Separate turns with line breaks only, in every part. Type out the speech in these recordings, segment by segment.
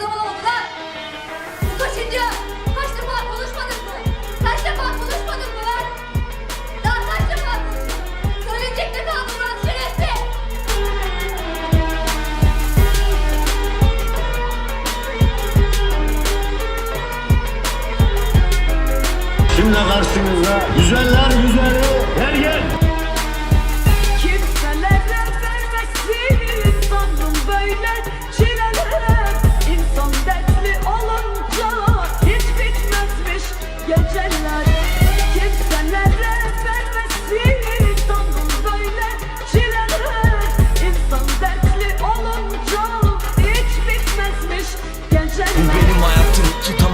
zaman oldu lan? Bu kaçıncı? Kaç defa konuşmadık mı? Kaç defa konuşmadık mı lan? Daha kaç defa konuştuk? Söyleyecek ne kaldı lan şerefsiz?
Şimdi karşınızda güzeller güzeli gel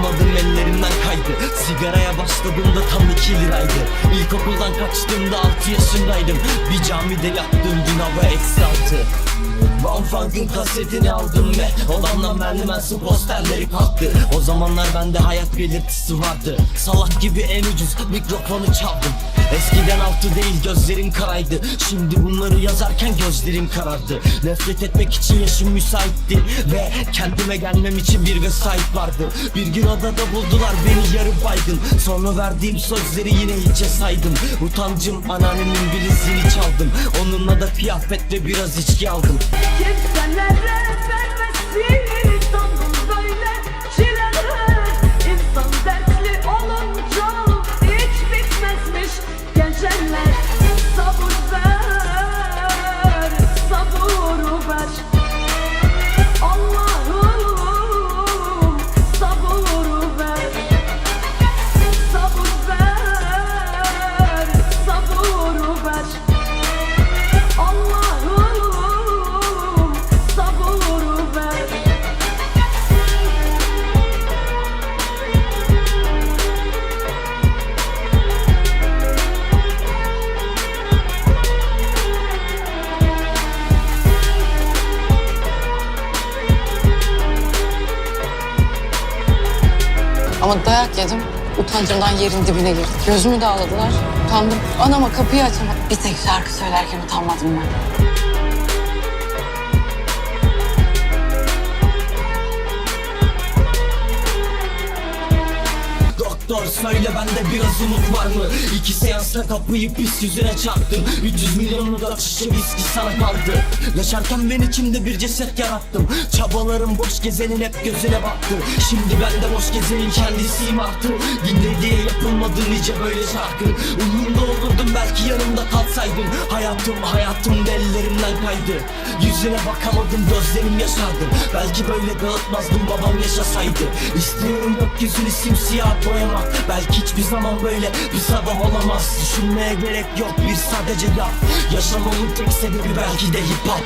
tutamadım ellerimden kaydı. Sigaraya başladığımda tam iki liraydı. İlkokuldan kaçtığımda altı yaşındaydım. Bir camide yattığım gün hava eksi altı Funk'ın kasetini aldım ve Odamdan merdiven su posterleri kalktı. O zamanlar bende hayat belirtisi vardı. Salak gibi en ucuz mikrofonu çaldım. Eskiden altı değil gözlerim karaydı. Şimdi bunları yazarken gözlerim karardı. Nefret etmek için yaşım müsaitti Ve kendime gelmem için bir vesait vardı. Bir gün odada buldular beni yarı baygın. Sonra verdiğim sözleri yine hiçe saydım. Utancım anneannemin bileziğini çaldım. Onunla da kıyafet ve biraz içki aldım
Sunrise, sunrise, sunrise.
Ama dayak yedim. Utancımdan yerin dibine girdim. Gözümü dağladılar. Utandım. Anama kapıyı açamadım. Bir tek şarkı söylerken utanmadım ben.
Söyle bende biraz umut var mı? İki seansla kapıyı pis yüzüne çarptım. 300 milyonluk da şişe viski sana kaldı. Yaşarken ben içimde bir ceset yarattım. Çabalarım boş gezenin hep gözüne baktı. Şimdi ben de boş gezenin kendisiyim artık. Dinle diye yapılmadı nice böyle şarkı. Umurumda olurdum belki yanımda kalsaydın Hayatım hayatım ellerimden kaydı. Yüzüne bakamadım gözlerim yaşardı. Belki böyle dağıtmazdım babam yaşasaydı. İstiyorum gökyüzünü simsiyah boyamak Belki hiçbir zaman böyle bir sabah olamaz. Düşünmeye gerek yok bir sadece laf. Yaşamamın tek sebebi belki de hip hop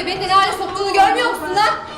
de beni ne hale soktuğunu görmüyor musun lan?